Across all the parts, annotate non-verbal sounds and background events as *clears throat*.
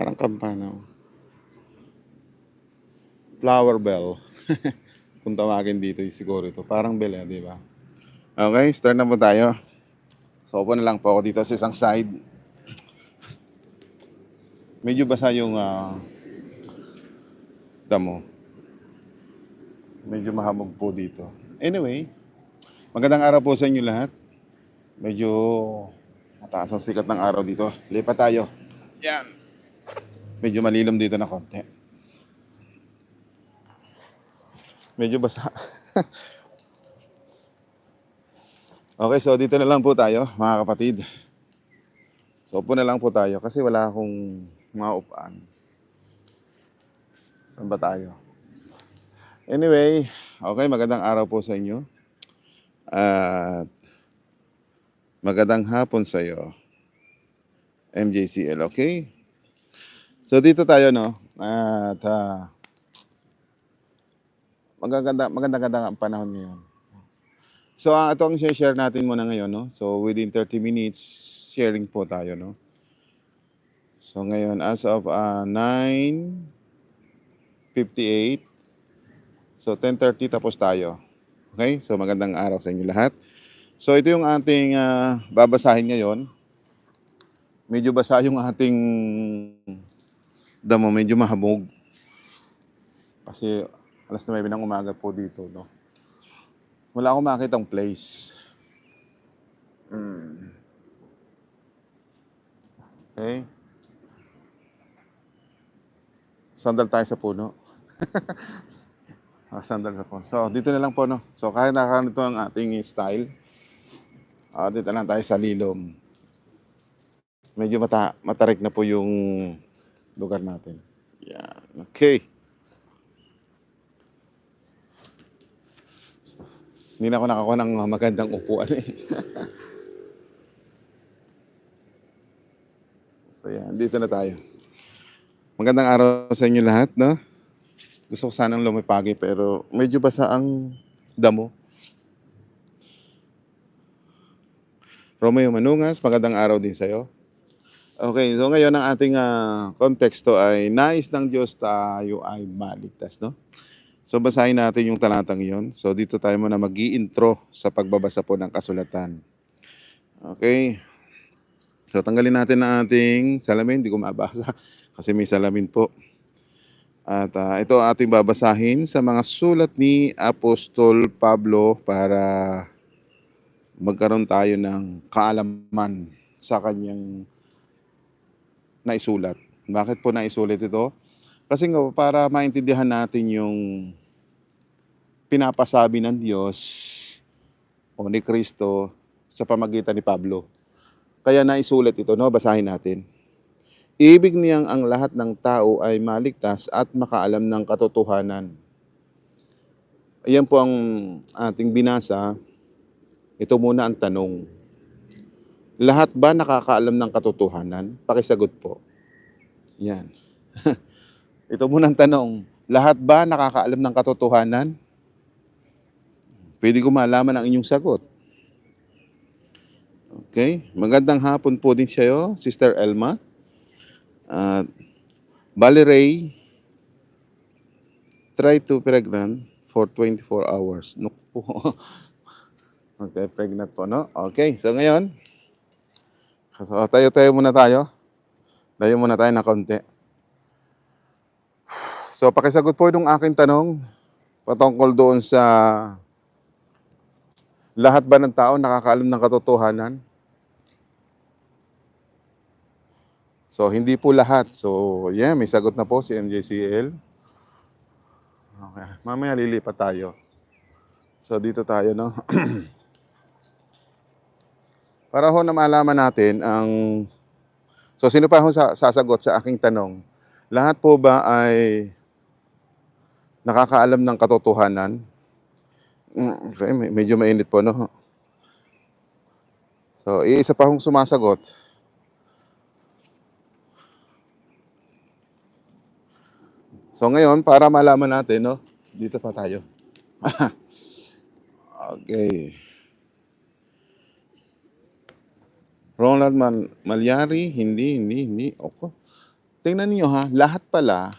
Parang kampana. Flower bell. *laughs* Kung tawagin dito yung siguro ito. Parang bell, eh, di ba? Okay, start na po tayo. So, upo na lang po ako dito sa isang side. Medyo basa yung ah, damo. Medyo mahamog po dito. Anyway, magandang araw po sa inyo lahat. Medyo mataas ang sikat ng araw dito. Lipat tayo. Yan. Medyo malilom dito na konti. Medyo basa. *laughs* okay, so dito na lang po tayo, mga kapatid. So upo na lang po tayo kasi wala akong mga upaan. Saan ba tayo? Anyway, okay, magandang araw po sa inyo. At magandang hapon sa iyo. MJCL, okay? So dito tayo, no? At ah, magaganda, maganda-ganda ang panahon ngayon. So ang ito ang share natin muna ngayon, no? So within 30 minutes, sharing po tayo, no? So ngayon, as of ah, 9.58, so 10.30 tapos tayo. Okay? So magandang araw sa inyo lahat. So ito yung ating ah, babasahin ngayon. Medyo basa yung ating damo, medyo mahabog. Kasi alas 9 ng umaga po dito, no? Wala akong makitang place. Mm. Okay. Sandal tayo sa puno. *laughs* Ah, sandal sa puno. So, dito na lang po, no? So, kahit nakakanito ang ating style, ah, dito lang tayo sa lilom. Medyo mata matarik na po yung lugar natin. Yan. Okay. Hindi na ako nakakuha ng magandang upuan eh. *laughs* so yan, dito na tayo. Magandang araw sa inyo lahat, no? Gusto ko sanang lumipagi pero medyo basa ang damo. Romeo Manungas, magandang araw din sa'yo. Okay, so ngayon ang ating ah, konteksto ay nais ng Diyos tayo ay maligtas, no? So basahin natin yung talatang yon. So dito tayo muna mag intro sa pagbabasa po ng kasulatan. Okay. So tanggalin natin ang ating salamin. Hindi ko mabasa *laughs* kasi may salamin po. At ah, ito ating babasahin sa mga sulat ni Apostol Pablo para magkaroon tayo ng kaalaman sa kanyang naisulat. Bakit po naisulat ito? Kasi nga para maintindihan natin yung pinapasabi ng Diyos o ni Kristo sa pamagitan ni Pablo. Kaya naisulat ito, no? Basahin natin. Ibig niyang ang lahat ng tao ay maligtas at makaalam ng katotohanan. Ayan po ang ating binasa. Ito muna ang tanong. Lahat ba nakakaalam ng katotohanan? Pakisagot po. Yan. *laughs* Ito muna ang tanong. Lahat ba nakakaalam ng katotohanan? Pwede ko malaman ang inyong sagot. Okay. Magandang hapon po din sa'yo, Sister Elma. At Bali Ray, try to pregnant for 24 hours. Naku po. *laughs* okay, pregnant po, no? Okay, so ngayon, so tayo-tayo muna tayo. Tayo muna tayo na konti. So, pakisagot po yung aking tanong patungkol doon sa lahat ba ng tao nakakaalam ng katotohanan? So, hindi po lahat. So, yeah, may sagot na po si MJCL. Okay. Mamaya lilipat tayo. So, dito tayo, no? *clears throat* Para ho na malaman natin ang... So, sino pa ho sa- sasagot sa aking tanong? Lahat po ba ay nakakaalam ng katotohanan? Mm, Okay, me- medyo mainit po, no? So, iisa pa hong sumasagot. So, ngayon, para malaman natin, no? Dito pa tayo. *laughs* okay. Ronald Man Malyari, hindi, hindi, hindi. Ako. tingnan niyo ha, lahat pala,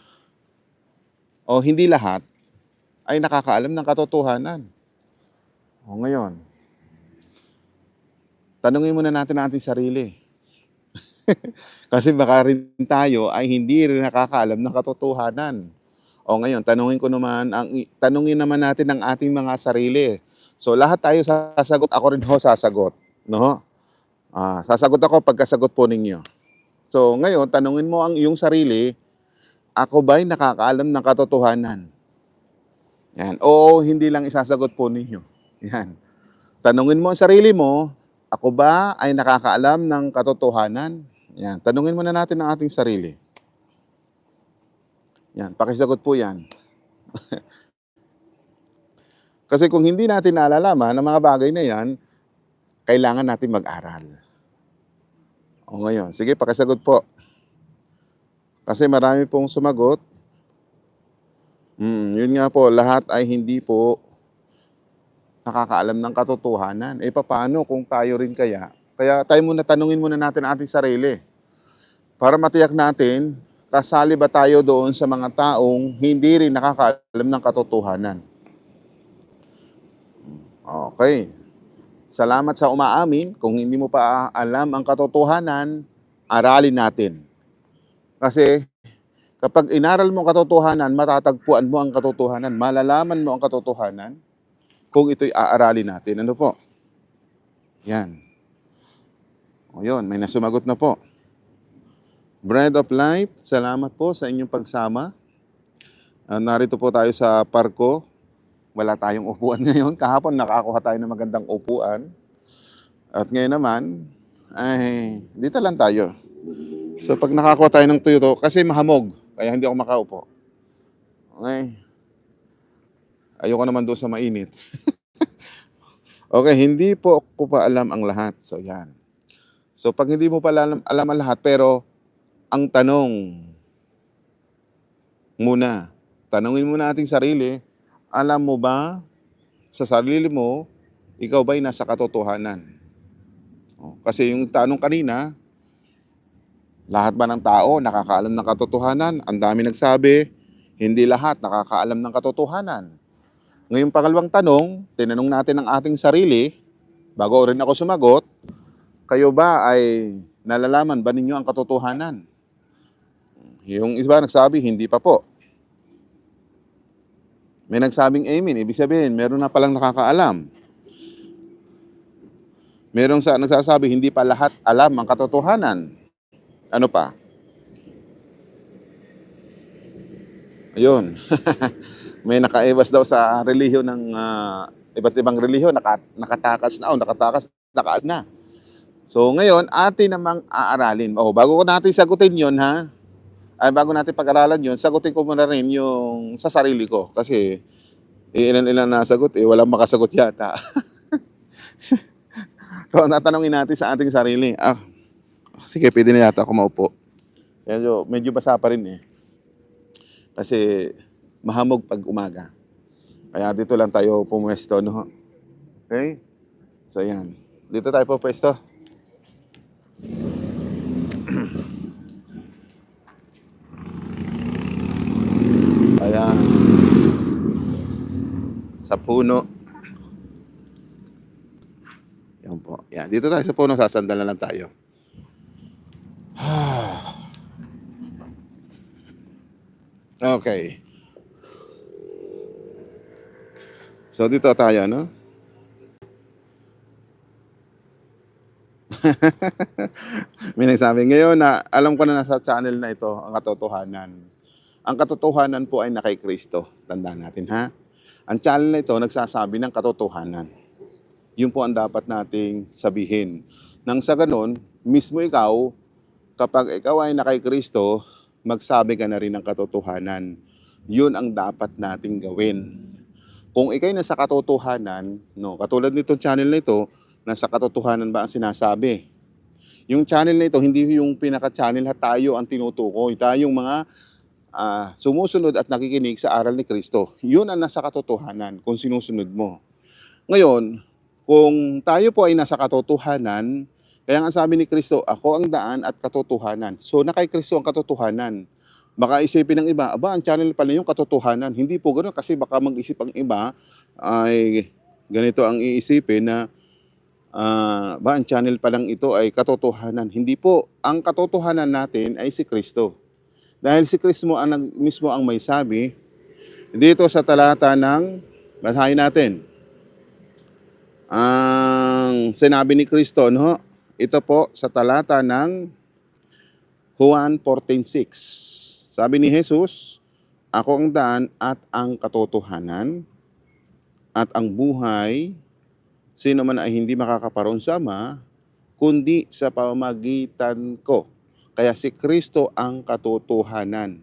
o hindi lahat, ay nakakaalam ng katotohanan. O ngayon, tanungin muna natin ang ating sarili. *laughs* Kasi baka rin tayo ay hindi rin nakakaalam ng katotohanan. O ngayon, tanungin ko naman, ang, tanungin naman natin ang ating mga sarili. So lahat tayo sasagot, ako rin ho sasagot. No? Ah, sasagot ako pagkasagot po ninyo. So ngayon, tanungin mo ang iyong sarili, ako ba'y nakakaalam ng katotohanan? Yan. O hindi lang isasagot po ninyo. *laughs* Yan. Tanungin mo ang sarili mo, ako ba ay nakakaalam ng katotohanan? Yan. Tanungin muna natin ang ating sarili. Yan. Pakisagot po yan. *laughs* Kasi kung hindi natin naalalaman ang mga bagay na yan, kailangan natin mag-aral. O ngayon, sige, pakisagot po. Kasi marami pong sumagot. Mm, yun nga po, lahat ay hindi po nakakaalam ng katotohanan. Eh, paano kung tayo rin kaya? Kaya tayo muna, tanungin muna natin ating sarili. Para matiyak natin, kasali ba tayo doon sa mga taong hindi rin nakakaalam ng katotohanan? Okay. Salamat sa umaamin. Kung hindi mo pa alam ang katotohanan, aralin natin. Kasi kapag inaral mo ang katotohanan, matatagpuan mo ang katotohanan, malalaman mo ang katotohanan kung ito'y aaralin natin. Ano po? Yan. O yun, may nasumagot na po. Bread of Life, salamat po sa inyong pagsama. Ah, narito po tayo sa parko. Wala tayong upuan *laughs* ngayon. Kahapon nakakuha tayo ng magandang upuan. At ngayon naman, ay dito lang tayo. So pag nakakuha tayo ng tuyo kasi mahamog, kaya hindi ako makaupo. Okay. Ayoko naman doon sa mainit. *laughs* okay, hindi po ko pa alam ang lahat. So yan. So pag hindi mo pa alam, alam ang lahat, pero ang tanong muna, tanungin muna ating sarili, alam mo ba sa sarili mo, ikaw ba'y nasa katotohanan? O, Kasi yung tanong kanina, lahat ba ng tao nakakaalam ng katotohanan? Ang dami nagsabi, hindi lahat nakakaalam ng katotohanan. Ngayong pangalawang tanong, tinanong natin ang ating sarili, bago rin ako sumagot, kayo ba ay nalalaman ba ninyo ang katotohanan? Yung iba nagsabi, hindi pa po. May nagsabing amen, ibig sabihin, meron na palang nakakaalam. Merong sa, nagsasabi, hindi pa lahat alam ang katotohanan. Ano pa? Ayun. *laughs* May nakaiwas daw sa relihiyon ng ah, iba't ibang relihiyon, naka, nakatakas na, o nakatakas, nakaal na. So ngayon, atin namang aaralin. Oh, bago ko natin sagutin 'yon ha. Ay bago natin pag-aralan 'yon, sagutin ko muna rin yung sa sarili ko kasi eh, ilan-ilan na sagot eh, walang makasagot yata. *laughs* so, natanongin natin sa ating sarili. Ah, sige, pwede na yata ako maupo. Medyo, medyo basa pa rin eh. Kasi mahamog pag umaga. Kaya dito lang tayo pumwesto, no? Okay? So, yan. Dito tayo pumwesto. Ayan. Sa puno. Yan po. Yan. Dito tayo sa puno, sasandal na lang tayo. *sighs* okay. So dito tayo, no? *laughs* May nagsabi, ngayon na alam ko na nasa channel na ito ang katotohanan. Ang katotohanan po ay na kay Kristo. Tandaan natin, ha? Ang channel na ito nagsasabi ng katotohanan. Yun po ang dapat nating sabihin. Nang sa ganun, mismo ikaw, kapag ikaw ay na kay Kristo, magsabi ka na rin ng katotohanan. Yun ang dapat nating gawin. Kung ikay nasa katotohanan, no, katulad nitong channel na ito, nasa katotohanan ba ang sinasabi? Yung channel na ito, hindi yung pinaka-channel ha tayo ang tinutukoy. Tayong mga ah, sumusunod at nakikinig sa aral ni Kristo. Yun ang nasa katotohanan kung sinusunod mo. Ngayon, kung tayo po ay nasa katotohanan, Kaya nga sabi ni Kristo, ako ang daan at katotohanan. So na kay Kristo ang katotohanan. Baka isipin ng iba, aba, ang channel pala yung katotohanan. Hindi po ganoon kasi baka mag-isip ang iba ay ganito ang iisipin na ah, ba, ang channel pa lang ito ay katotohanan. Hindi po. Ang katotohanan natin ay si Kristo. Dahil si Kristo ang mismo ang may sabi dito sa talata ng basahin natin. Ang sinabi ni Kristo, no? Ito po sa talata ng Juan 14.6. Sabi ni Jesus, Ako ang daan at ang katotohanan at ang buhay, sino man ay hindi makakaparoon sa Ama, kundi sa pamamagitan ko. Kaya si Kristo ang katotohanan.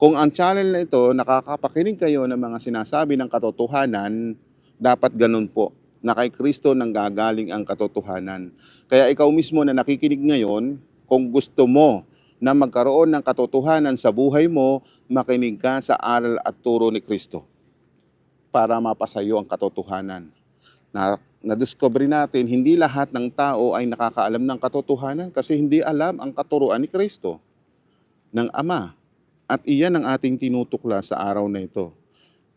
Kung ang channel na ito, nakakapakinig kayo ng mga sinasabi ng katotohanan, dapat ganun po, na kay Kristo nang gagaling ang katotohanan. Kaya ikaw mismo na nakikinig ngayon, kung gusto mo na magkaroon ng katotohanan sa buhay mo, makinig ka sa aral at turo ni Kristo para mapasayo ang katotohanan. Na, na-discover natin, hindi lahat ng tao ay nakakaalam ng katotohanan kasi hindi alam ang katuruan ni Kristo ng Ama. At iyan ang ating tinutukla sa araw na ito.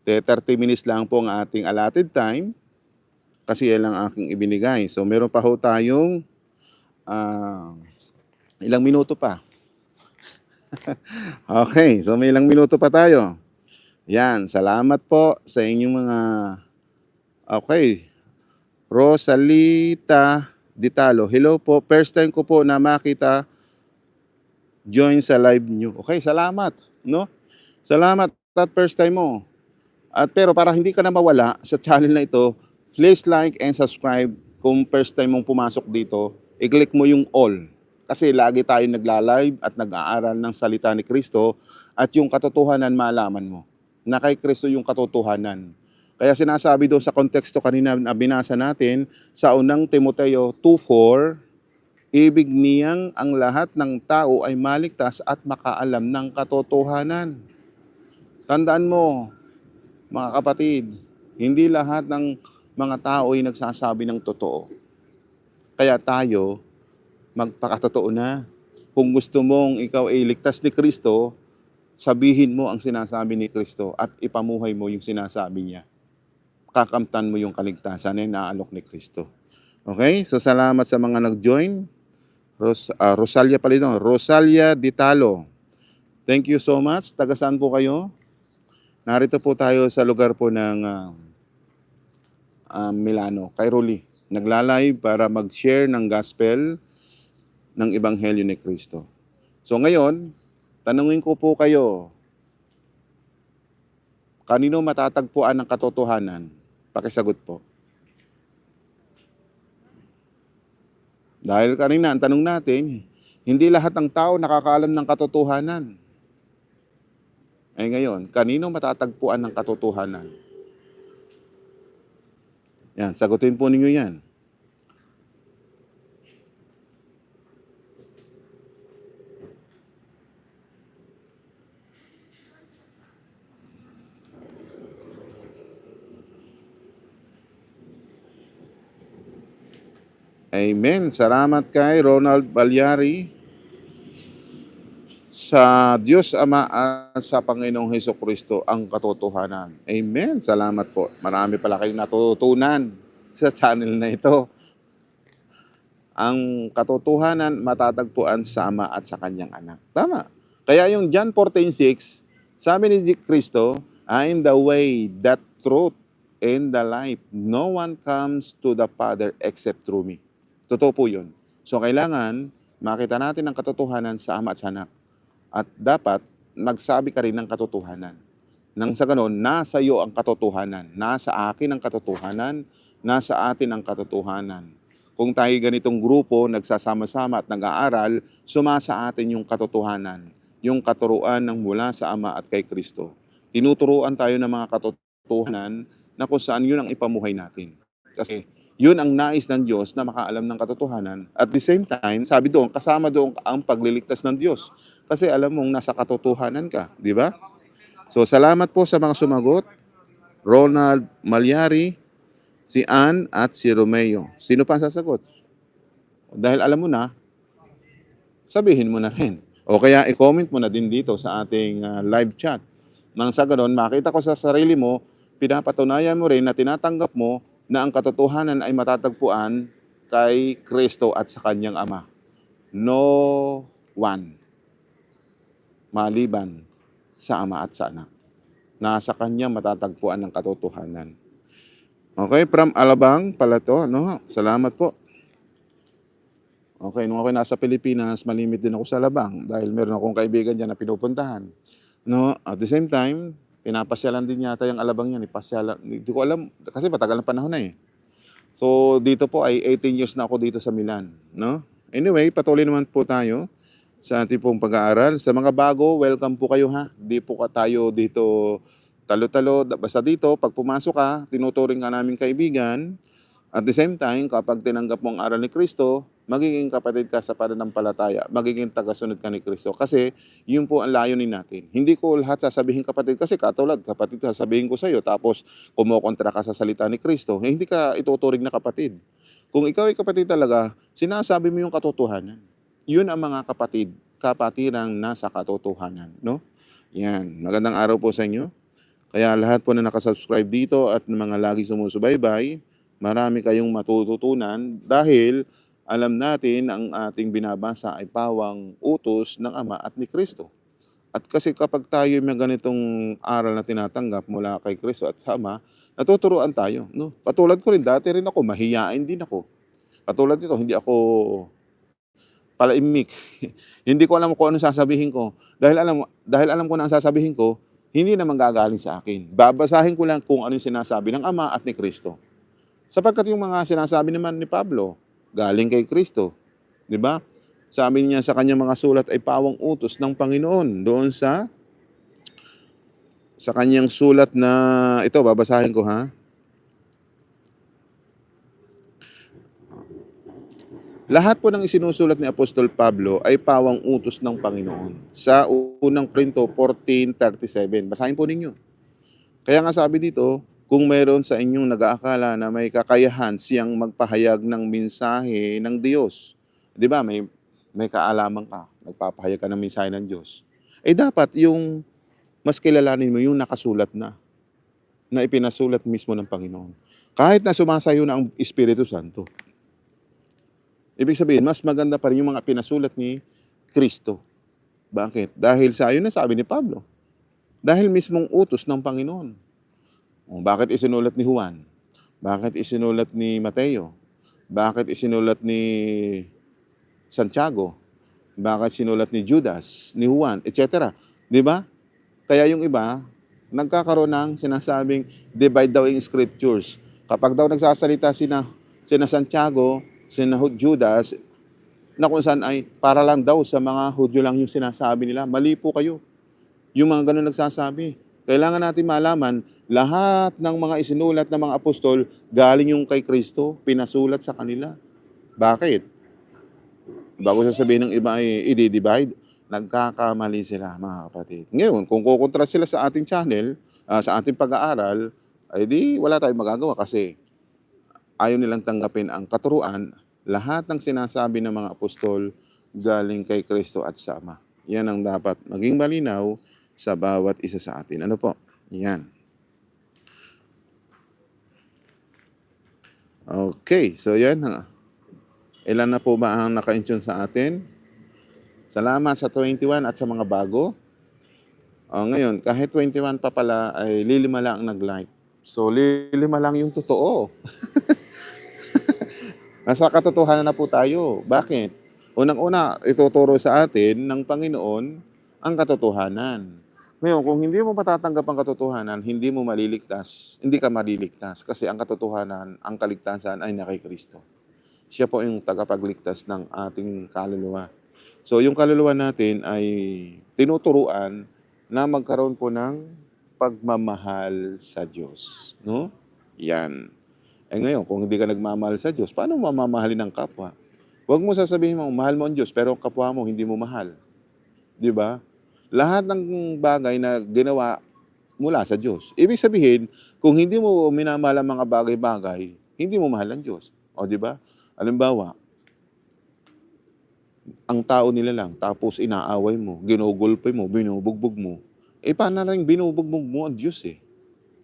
De 30 minutes lang po ang ating allotted time kasi yan lang aking ibinigay. So meron pa ho tayong ah, ilang minuto pa. *laughs* okay, so may ilang minuto pa tayo. Yan, salamat po sa inyong mga Okay. Rosalita Ditalo. Hello po. First time ko po na makita join sa live nyo. Okay, salamat. No? Salamat at first time mo. At pero para hindi ka na mawala sa channel na ito, please like and subscribe kung first time mong pumasok dito. I-click mo yung all. Kasi lagi tayo nagla-live at nag-aaral ng salita ni Kristo at yung katotohanan malaman mo. Na kay Kristo yung katotohanan. Kaya sinasabi doon sa konteksto kanina na binasa natin sa unang Timoteo 2.4, ibig niyang ang lahat ng tao ay maligtas at makaalam ng katotohanan. Tandaan mo, mga kapatid, hindi lahat ng mga tao ay nagsasabi ng totoo. Kaya tayo, magpakatotoo na. Kung gusto mong ikaw ay ligtas ni Kristo, sabihin mo ang sinasabi ni Kristo at ipamuhay mo yung sinasabi niya. Kakamtan mo yung kaligtasan na inaalok ni Kristo. Okay? So salamat sa mga nag-join. Ros, ah, Rosalia pala ito. Rosalia Ditalo. Thank you so much. Taga saan po kayo? Narito po tayo sa lugar po ng ah, ah, Milano, Cairoli. Nagla-live para mag-share ng gospel ng Ebanghelyo ni Kristo. So ngayon, tanungin ko po kayo, kanino matatagpuan ang katotohanan? Pakisagot po. Dahil kanina, ang tanong natin, hindi lahat ng tao nakakaalam ng katotohanan. Eh ngayon, kanino matatagpuan ng katotohanan? Yan, sagutin po ninyo yan. Amen. Salamat kay Ronald Balyari sa Diyos Ama at sa Panginoong Heso Kristo ang katotohanan. Amen. Salamat po. Marami pala kayong natutunan sa channel na ito. Ang katotohanan matatagpuan sa Ama at sa Kanyang Anak. Tama. Kaya yung John 14.6, sabi ni Kristo, I am the way, the truth, and the life. No one comes to the Father except through me. Totoo po yun. So kailangan makita natin ang katotohanan sa Ama at sa Anak. At dapat magsabi ka rin ng katotohanan. Nang sa ganon, nasa iyo ang katotohanan. Nasa akin ang katotohanan. Nasa atin ang katotohanan. Kung tayo ganitong grupo, nagsasama-sama at nag-aaral, sumasa atin yung katotohanan. Yung katuruan ng mula sa Ama at kay Kristo. Tinuturuan tayo ng mga katotohanan na kung saan yun ang ipamuhay natin. Kasi yun ang nais ng Diyos na makaalam ng katotohanan. At the same time, sabi doon, kasama doon ang pagliligtas ng Diyos. Kasi alam mong nasa katotohanan ka, di ba? So salamat po sa mga sumagot. Ronald Malyari, si Ann at si Romeo. Sino pa ang sasagot? Dahil alam mo na, sabihin mo na rin. O kaya i-comment mo na din dito sa ating ah, live chat. Nang sa ganon, makita ko sa sarili mo, pinapatunayan mo rin na tinatanggap mo na ang katotohanan ay matatagpuan kay Kristo at sa kanyang Ama. No one maliban sa Ama at sa Anak. Nasa kanya matatagpuan ng katotohanan. Okay, from Alabang pala to, no? Salamat po. Okay, nung ako nasa Pilipinas, malimit din ako sa Alabang dahil meron akong kaibigan dyan na pinupuntahan. No, at the same time, pinapasyalan din yata yung Alabang yan. Ipasyalan, hindi ko alam, kasi matagal na panahon na eh. So, dito po ay 18 years na ako dito sa Milan. No? Anyway, patuloy naman po tayo sa ating pong pag-aaral. Sa mga bago, welcome po kayo ha. Di po ka tayo dito talo-talo. Basta dito, pag pumasok ka, tinuturing ka namin kaibigan. At the same time, kapag tinanggap mo ang aral ni Kristo, magiging kapatid ka sa pananampalataya, magiging tagasunod ka ni Kristo. Kasi yun po ang layunin natin. Hindi ko lahat sasabihin kapatid kasi katulad, kapatid sasabihin ko sa iyo tapos kumokontra ka sa salita ni Kristo, eh, hindi ka ituturing na kapatid. Kung ikaw ay kapatid talaga, sinasabi mo yung katotohanan. Yun ang mga kapatid, kapatirang nasa katotohanan, no? Yan, magandang araw po sa inyo. Kaya lahat po na nakasubscribe dito at mga lagi sumusubaybay, marami kayong matututunan dahil alam natin ang ating binabasa ay pawang utos ng Ama at ni Kristo. At kasi kapag tayo may ganitong aral na tinatanggap mula kay Kristo at sa Ama, natuturuan tayo. No? Katulad ko rin, dati rin ako, mahiyain din ako. Katulad nito, hindi ako palaimik. *laughs* hindi ko alam kung ano sasabihin ko. Dahil alam, dahil alam ko na ang sasabihin ko, hindi naman gagaling sa akin. Babasahin ko lang kung ano yung sinasabi ng Ama at ni Kristo. Sapagkat yung mga sinasabi naman ni Pablo, galing kay Kristo. Di ba? Sabi niya sa kanyang mga sulat ay pawang utos ng Panginoon doon sa sa kanyang sulat na ito babasahin ko ha. Lahat po ng isinusulat ni Apostol Pablo ay pawang utos ng Panginoon. Sa unang Korinto 14:37. Basahin po ninyo. Kaya nga sabi dito, kung meron sa inyong nag-aakala na may kakayahan siyang magpahayag ng mensahe ng Diyos. 'Di ba? May may kaalaman ka, nagpapahayag ka ng mensahe ng Diyos. Eh dapat yung mas kilalanin mo yung nakasulat na na ipinasulat mismo ng Panginoon. Kahit na sumasayo na ang Espiritu Santo. Ibig sabihin, mas maganda pa rin yung mga pinasulat ni Kristo. Bakit? Dahil sa ayun na sabi ni Pablo. Dahil mismong utos ng Panginoon. Bakit isinulat ni Juan? Bakit isinulat ni Mateo? Bakit isinulat ni Santiago? Bakit sinulat ni Judas, ni Juan, etc. Di ba? Kaya yung iba, nagkakaroon ng sinasabing divide daw in scriptures. Kapag daw nagsasalita sina, sina Santiago, sina Judas, na kung saan ay para lang daw sa mga Hudyo lang yung sinasabi nila. Mali po kayo. Yung mga ganun nagsasabi. Kailangan natin malaman, lahat ng mga isinulat ng mga apostol, galing yung kay Kristo, pinasulat sa kanila. Bakit? Bago sasabihin ng iba ay i-divide, nagkakamali sila mga kapatid. Ngayon, kung kukontra sila sa ating channel, ah, sa ating pag-aaral, ay di wala tayong magagawa kasi ayaw nilang tanggapin ang katuruan, lahat ng sinasabi ng mga apostol galing kay Kristo at sa Ama. Yan ang dapat maging malinaw sa bawat isa sa atin. Ano po? Yan. Okay, so yan. Ilan na po ba ang naka-intune sa atin? Salamat sa 21 at sa mga bago. O, ngayon, kahit 21 pa pala, ay lilima lang ang nag-like. So, lilima lang yung totoo. *laughs* Nasa katotohanan na po tayo. Bakit? Unang-una, ituturo sa atin ng Panginoon ang katotohanan. Ngayon, kung hindi mo matatanggap ang katotohanan, hindi mo maliligtas, hindi ka maliligtas. Kasi ang katotohanan, ang kaligtasan ay na kay Kristo. Siya po yung tagapagligtas ng ating kaluluwa. So, yung kaluluwa natin ay tinuturuan na magkaroon po ng pagmamahal sa Diyos. No? Yan. Eh ngayon, kung hindi ka nagmamahal sa Diyos, paano mo mamamahalin ang kapwa? Huwag mo sasabihin mo, mahal mo ang Diyos, pero ang kapwa mo hindi mo mahal. Di ba? Lahat ng bagay na ginawa mula sa Diyos. Ibig sabihin, kung hindi mo minamahal ang mga bagay-bagay, hindi mo mahal ang Diyos. O di ba? Halimbawa, ang tao nila lang, tapos inaaway mo, ginugulpe mo, binubugbog mo, eh paano rin binubugbog mo ang Diyos eh.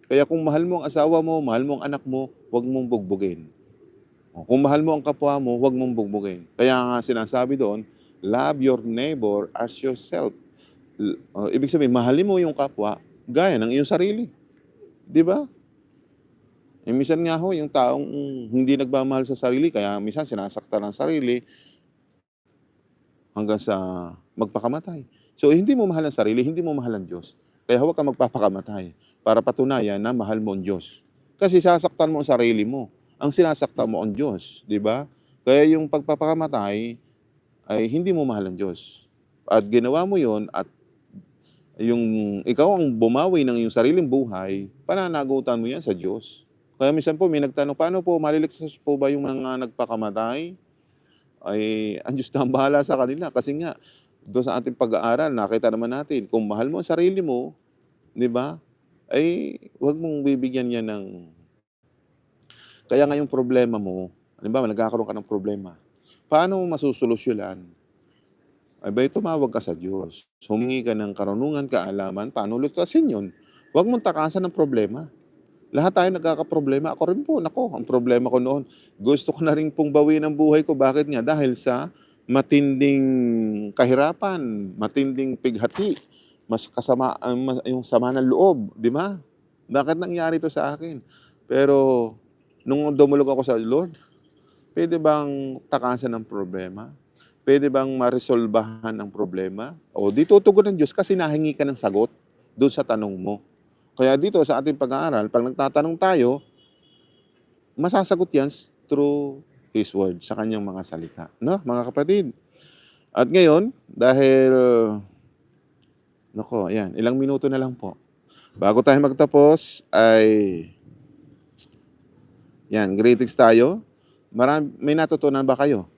Kaya kung mahal mo ang asawa mo, mahal mo ang anak mo, huwag mong bugbugin. Kung mahal mo ang kapwa mo, huwag mong bugbugin. Kaya nga sinasabi doon, love your neighbor as yourself. O, ibig sabihin, mahalin mo yung kapwa gaya ng iyong sarili. Di ba? Eh, minsan nga ho, yung taong hindi nagmamahal sa sarili, kaya minsan sinasaktan ang sarili hanggang sa magpakamatay. So, hindi mo mahal ang sarili, hindi mo mahal ang Diyos. Kaya huwag ka magpapakamatay para patunayan na mahal mo ang Diyos. Kasi sasaktan mo ang sarili mo. Ang sinasaktan mo ang Diyos, di ba? Kaya yung pagpapakamatay ay hindi mo mahal ang Diyos. At ginawa mo yon at yung ikaw ang bumawi ng iyong sariling buhay, pananagutan mo yan sa Diyos. Kaya minsan po may nagtanong, paano po, maliligtas po ba yung mga nagpakamatay? Ay, ang Diyos na ang bahala sa kanila. Kasi nga, doon sa ating pag-aaral, nakita naman natin, kung mahal mo ang sarili mo, di ba? Ay, huwag mong bibigyan yan ng... Kaya nga yung problema mo, halimbawa, nagkakaroon ka ng problema, paano mo masusolusyonan? Ay ba, tumawag ka sa Diyos. Humingi ka ng karunungan, kaalaman, paano lutasin yun? Huwag mong takasan ng problema. Lahat tayo nagkakaproblema. Ako rin po, nako, ang problema ko noon, gusto ko na rin pong bawiin ang buhay ko. Bakit nga? Dahil sa matinding kahirapan, matinding pighati, mas kasama, mas- yung sama ng loob, di ba? Bakit nangyari ito sa akin? Pero, nung dumulog ako sa Lord, pwede bang takasan ng problema? Pwede bang maresolbahan ang problema? O di tutugon ng Diyos kasi nahingi ka ng sagot doon sa tanong mo. Kaya dito sa ating pag-aaral, pag nagtatanong tayo, masasagot yan through His Word, sa kanyang mga salita. No, mga kapatid? At ngayon, dahil, nako, yan, ilang minuto na lang po. Bago tayo magtapos, ay, yan, greetings tayo. Marami, may natutunan ba kayo?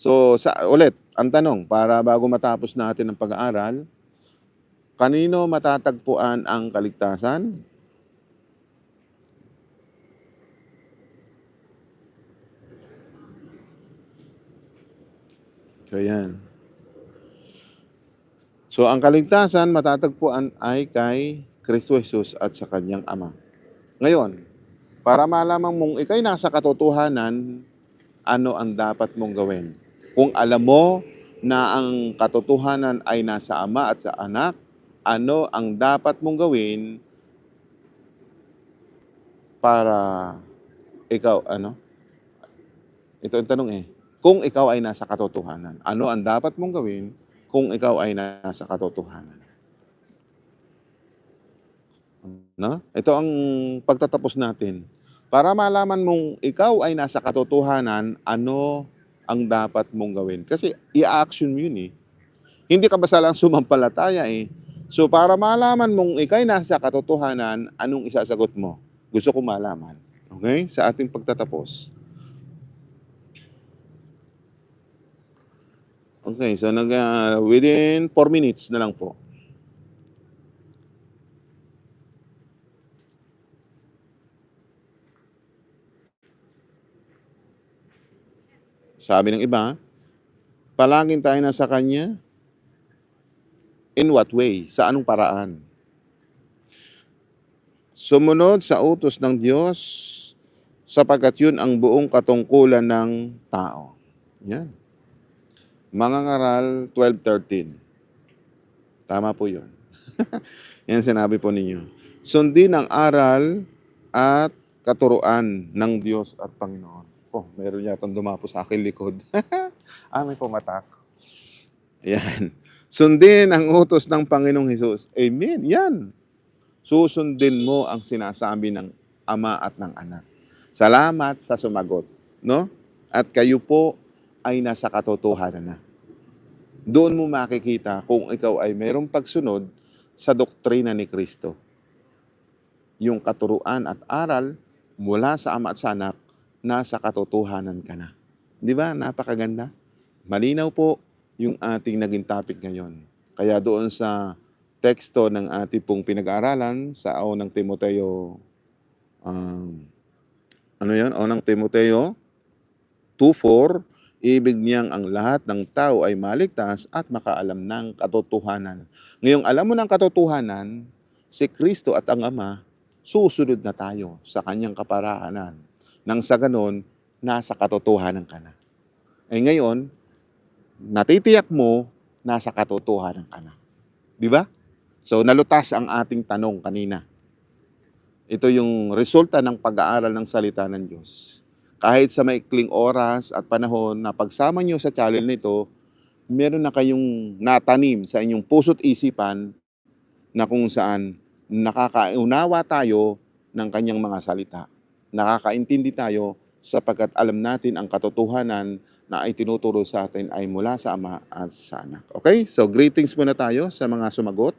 So, sa, ulit, ang tanong, para bago matapos natin ang pag-aaral, kanino matatagpuan ang kaligtasan? So, yan. So, ang kaligtasan matatagpuan ay kay Kristo Jesus at sa kanyang Ama. Ngayon, para malaman mong ikay nasa katotohanan, ano ang dapat mong gawin? Kung alam mo na ang katotohanan ay nasa Ama at sa Anak, ano ang dapat mong gawin para ikaw, ano? Ito ang tanong eh. Kung ikaw ay nasa katotohanan, ano ang dapat mong gawin kung ikaw ay nasa katotohanan? No? Ito ang pagtatapos natin. Para malaman mong ikaw ay nasa katotohanan, ano ang dapat mong gawin? Kasi i-action mo yun eh. Hindi ka basta lang sumampalataya eh. So para malaman mong ikaw ay nasa katotohanan, anong isasagot mo? Gusto ko malaman. Okay? Sa ating pagtatapos. Okay, so nag, ah, within 4 minutes na lang po. Sabi ng iba, palaging tayo nasa Kanya. In what way? Sa anong paraan? Sumunod sa utos ng Diyos sapagkat yun ang buong katungkulan ng tao. Yan. Mga ngaral 12.13. Tama po yun. *laughs* Yan sinabi po ninyo. Sundin ang aral at katuruan ng Diyos at Panginoon. Oh, meron yata dumapo sa akin likod. *laughs* ah, may pumatak. Yan. Sundin ang utos ng Panginoong Hesus. Amen. Yan. Susundin mo ang sinasabi ng Ama at ng Anak. Salamat sa sumagot. No? At kayo po ay nasa katotohanan na. Doon mo makikita kung ikaw ay mayroong pagsunod sa doktrina ni Kristo. Yung katuruan at aral mula sa Ama at sa Anak, nasa katotohanan ka na. Di ba? Napakaganda. Malinaw po yung ating naging topic ngayon. Kaya doon sa teksto ng ating pong pinag-aaralan sa unang Timoteo, um, ano yan? Unang Timoteo 2.4, Ibig niyang ang lahat ng tao ay maligtas at makaalam ng katotohanan. Ngayong alam mo ng katotohanan, si Kristo at ang Ama, susunod na tayo sa kanyang kaparahanan. Nang sa ganon, nasa katotohanan ka na. Eh ngayon, natitiyak mo, nasa katotohanan ka na. Di ba? So, nalutas ang ating tanong kanina. Ito yung resulta ng pag-aaral ng salita ng Diyos. Kahit sa maikling oras at panahon na pagsama nyo sa channel nito, meron na kayong natanim sa inyong puso't isipan na kung saan nakakaunawa tayo ng kanyang mga salita. Nakakaintindi tayo sapagkat alam natin ang katotohanan na ay tinuturo sa atin ay mula sa Ama at sa Anak. Okay? So, greetings muna tayo sa mga sumagot.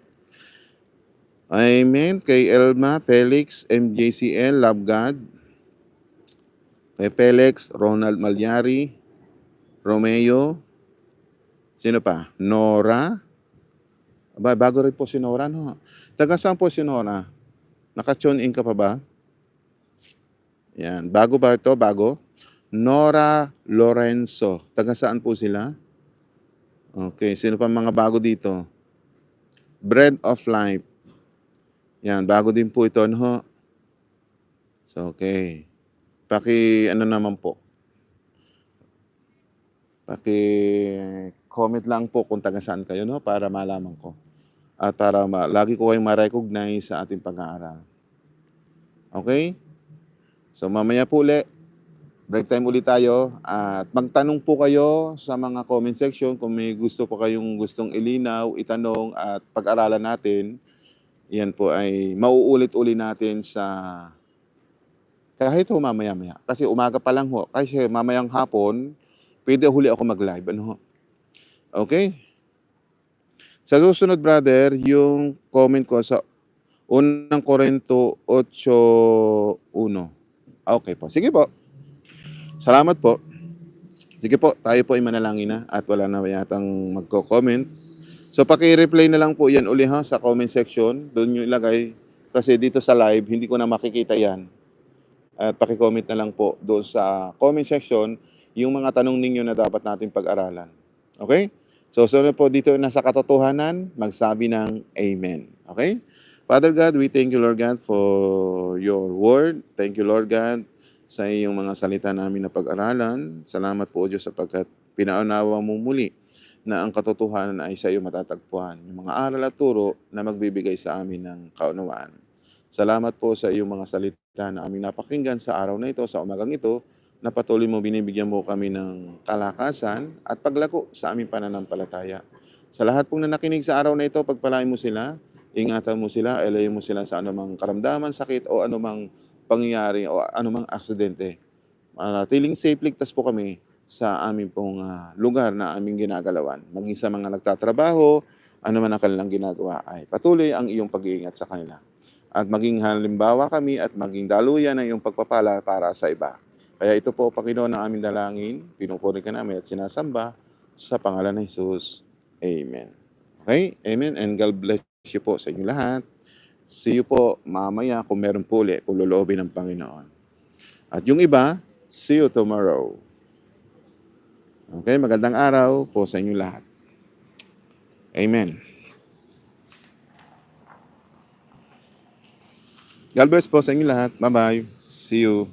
Amen. Kay Elma, Felix, MJCL, Love God. Kay Felix, Ronald Malyari, Romeo. Sino pa? Nora. Aba, bago rin po si Nora, no? Taga saan po si Nora? Naka-tune in ka pa ba? Yan. Bago ba ito? Bago? Nora Lorenzo. Taga saan po sila? Okay. Sino pa mga bago dito? Bread of Life. Yan. Bago din po ito, no? So, okay. Paki, ano naman po? Paki, comment lang po kung taga saan kayo, no? Para malaman ko. At para ma- lagi ko kayong ma-recognize sa ating pag-aaral. Okay? So, mamaya po ulit, break time ulit tayo. At magtanong po kayo sa mga comment section kung may gusto po kayong gustong ilinaw, itanong at pag-aralan natin. Yan po ay mauulit-uli natin sa kahit ho mamaya-maya. Kasi umaga pa lang ho. Kasi mamayang hapon, pwede huli ako mag-live. Ano ho? Okay? Sa susunod, brother, yung comment ko sa unang Korento 8.1. Okay po. Sige po. Salamat po. Sige po, tayo po ay manalangin na at wala na yatang magko-comment. So paki-reply na lang po yan uli ha sa comment section. Doon nyo ilagay. Kasi dito sa live, hindi ko na makikita yan. At paki-comment na lang po doon sa comment section yung mga tanong ninyo na dapat natin pag-aralan. Okay? So, sunod po dito nasa katotohanan, magsabi ng Amen. Okay? Father God, we thank you, Lord God, for your word. Thank you, Lord God, sa iyong mga salita namin na pag-aralan. Salamat po, Diyos, sapagkat pinaunawa mo muli na ang katotohanan ay sa iyo matatagpuan. Yung mga aral at turo na magbibigay sa amin ng kaunawaan. Salamat po sa iyong mga salita na aming napakinggan sa araw na ito, sa umagang ito, na patuloy mo binibigyan mo kami ng kalakasan at paglako sa aming pananampalataya. Sa lahat pong nanakinig sa araw na ito, pagpalain mo sila, ingatan mo sila, elayin mo sila sa anumang karamdaman, sakit o anumang pangyayari o anumang aksidente. Manatiling safe ligtas po kami sa aming pong ah, lugar na aming ginagalawan. Maging sa mga nagtatrabaho, ano man ang kanilang ginagawa ay patuloy ang iyong pag-iingat sa kanila. At maging halimbawa kami at maging daluyan ng iyong pagpapala para sa iba. Kaya ito po, Panginoon, ang aming dalangin, pinupuri ka namin at sinasamba sa pangalan ng Jesus. Amen. Okay? Amen. And God bless po sa inyo lahat. See you po mamaya kung meron po ulit, kung loloobin ng Panginoon. At yung iba, see you tomorrow. Okay? Magandang araw po sa inyo lahat. Amen. God bless po sa inyo lahat. Bye-bye. See you.